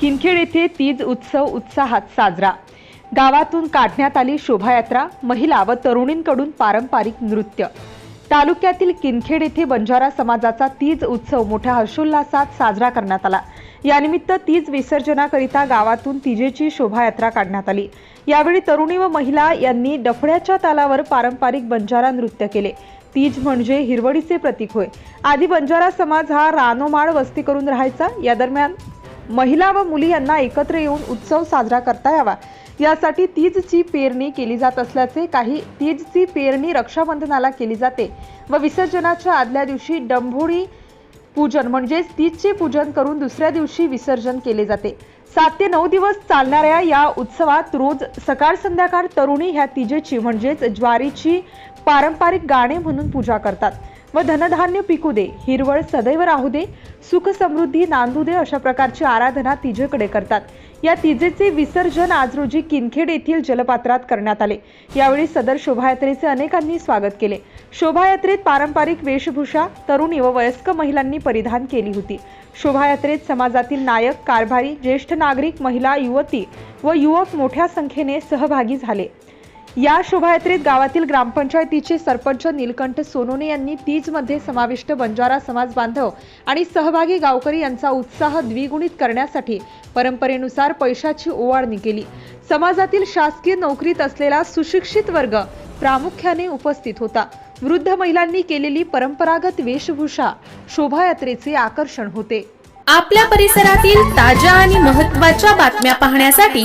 किनखेड येथे तीज उत्सव उत्साहात साजरा. गावातून काढण्यात आली शोभायात्रा महिला व तरुणींकडून पारंपरिक नृत्य. तालुक्यातील किनखेड येथे बंजारा समाजाचा तीज उत्सव मोठ्या हर्षोल्लासात साजरा करण्यात आला. यानिमित्त तीज विसर्जनाकरिता गावातून तिजेची शोभायात्रा काढण्यात आली. यावेळी तरुणी व महिला यांनी डफड्याच्या तालावर पारंपरिक बंजारा नृत्य केले. तीज म्हणजे हिरवळीचे प्रतीक होय. आधी बंजारा समाज हा रानोमाळ वस्ती करून राहायचा. या दरम्यान महिला व मुली यांना एकत्र येऊन उत्सव साजरा करता यावा. यासाठी तीजची पेरणी केली जात असल्याचे काही तीजची पेरणी रक्षाबंधनाला केली जाते व विसर्जनाच्या आदल्या दिवशी डंभोळी पूजन म्हणजेच तीजचे पूजन करून दुसऱ्या दिवशी विसर्जन केले जाते. सात ते नऊ दिवस चालणाऱ्या या उत्सवात रोज सकाळ संध्याकाळ तरुणी ह्या तिजेची म्हणजेच ज्वारीची पारंपरिक गाणे म्हणून पूजा करतात. व धनधान्य पिकू दे हिरवळ सदैव राहू दे सुख समृद्धी नांदू दे अशा प्रकारची आराधना तिजेकडे करतात. या तिजेचे विसर्जन आज रोजी किनखेड येथील जलपात्रात करण्यात आले. यावेळी सदर शोभायात्रेचे अनेकांनी स्वागत केले. शोभायात्रेत पारंपरिक वेशभूषा तरुणी व वयस्क महिलांनी परिधान केली होती. शोभायात्रेत समाजातील नायक कारभारी ज्येष्ठ नागरिक महिला युवती व युवक मोठ्या संख्येने सहभागी झाले. या शोभायात्रेत गावातील ग्रामपंचायतीचे सरपंच नीलकंठ सोनोने यांनी तीजमध्ये समाविष्ट बंजारा समाज बांधव आणि सहभागी गावकरी यांचा उत्साह द्विगुणित करण्यासाठी परंपरेनुसार पैशाची ओवाळणी केली. समाजातील शासकीय नोकरीत असलेला सुशिक्षित वर्ग प्रामुख्याने उपस्थित होता. वृद्ध महिलांनी केलेली परंपरागत वेशभूषा शोभायात्रेचे आकर्षण होते. आपल्या परिसरातील ताज्या आणि महत्त्वाच्या बातम्या पाहण्यासाठी